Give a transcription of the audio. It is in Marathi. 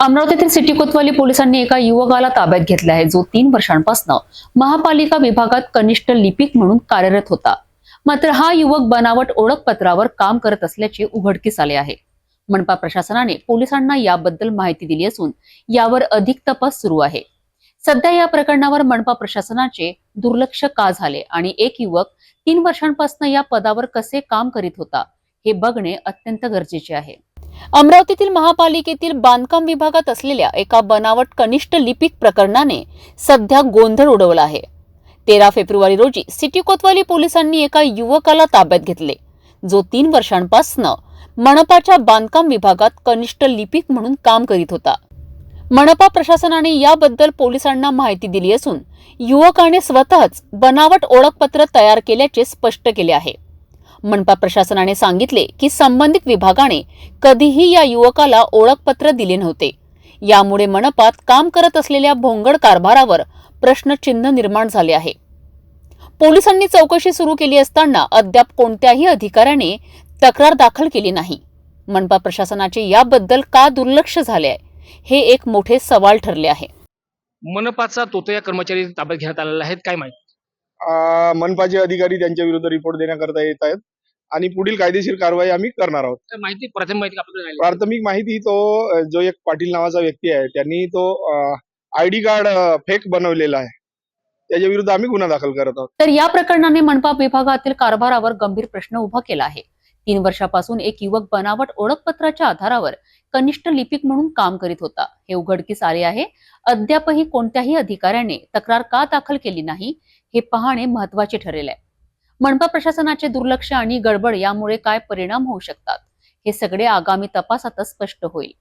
अमरावतीतील सिटी कोतवाली पोलिसांनी एका युवकाला ताब्यात घेतला आहे जो तीन वर्षांपासून महापालिका विभागात कनिष्ठ लिपिक म्हणून कार्यरत होता. मात्र हा युवक बनावट ओळखपत्रावर काम करत असल्याचे उघडकीस आले आहे. मनपा प्रशासनाने पोलिसांना याबद्दल माहिती दिली असून यावर अधिक तपास सुरू आहे. सध्या या प्रकरणावर मनपा प्रशासनाचे दुर्लक्ष का झाले आणि एक युवक तीन वर्षांपासून या पदावर कसे काम करीत होता हे बघणे अत्यंत गरजेचे आहे. अमरावतीतील महापालिकेतील बांधकाम विभागात असलेल्या एका बनावट कनिष्ठ लिपिक प्रकरणाने सध्या गोंधळ उडवला आहे. तेरा फेब्रुवारी रोजी सिटी कोतवाली पोलिसांनी एका युवकाला ताब्यात घेतले जो तीन वर्षांपासून मनपाच्या बांधकाम विभागात कनिष्ठ लिपिक म्हणून काम करीत होता. मनपा प्रशासनाने याबद्दल पोलिसांना माहिती दिली असून युवकाने स्वतःच बनावट ओळखपत्र तयार केल्याचे स्पष्ट केले आहे. मनपा प्रशासनाने सांगितले की संबंधित विभागाने कधीही या युवकाला ओळखपत्र दिले नव्हते. यामुळे मनपात काम करत असलेल्या भोंगड कारभारावर प्रश्नचिन्ह निर्माण झाले आहे. पोलिसांनी चौकशी सुरू केली असताना अद्याप कोणत्याही अधिकाऱ्याने तक्रार दाखल केली नाही. मनपा प्रशासनाचे याबद्दल का दुर्लक्ष झाले आहे हे एक मोठे सवाल ठरले आहे. मनपाचा तोतया कर्मचारी ताब्यात घेण्यात आलेला आहे काय माहिती? मनपाचे अधिकारी त्यांच्या विरुद्ध रिपोर्ट देण्याकरता येत आहेत. आणि पुढील कायदेशीर कारवाई आम्ही करणार आहोत. तर माहिती प्रथम माहिती आपल्याला मिळाली. प्राथमिक माहिती तो जो एक पाटील नावाचा व्यक्ती आहे त्यांनी तो आय डी कार्ड फेक बनवलेला आहे. त्याच्या विरुद्ध आम्ही गुन्हा दाखल करत आहोत. तर या प्रकरणाने मनपा विभागातील कारभारावर गंभीर प्रश्न उभा केला आहे. तीन वर्षापासून एक युवक बनावट ओळखपत्राच्या आधारावर कनिष्ठ लिपिक म्हणून काम करीत होता. हे उघडकीस आले आहे. अद्यापही कोणत्याही अधिकाऱ्याने तक्रार का दाखल केली नाही? हे पाहणे महत्त्वाचे ठरेल आहे. मनपा प्रशासनाचे दुर्लक्ष आणि गडबड यामुळे काय परिणाम होऊ शकतात हे सगळे आगामी तपासातच स्पष्ट होईल.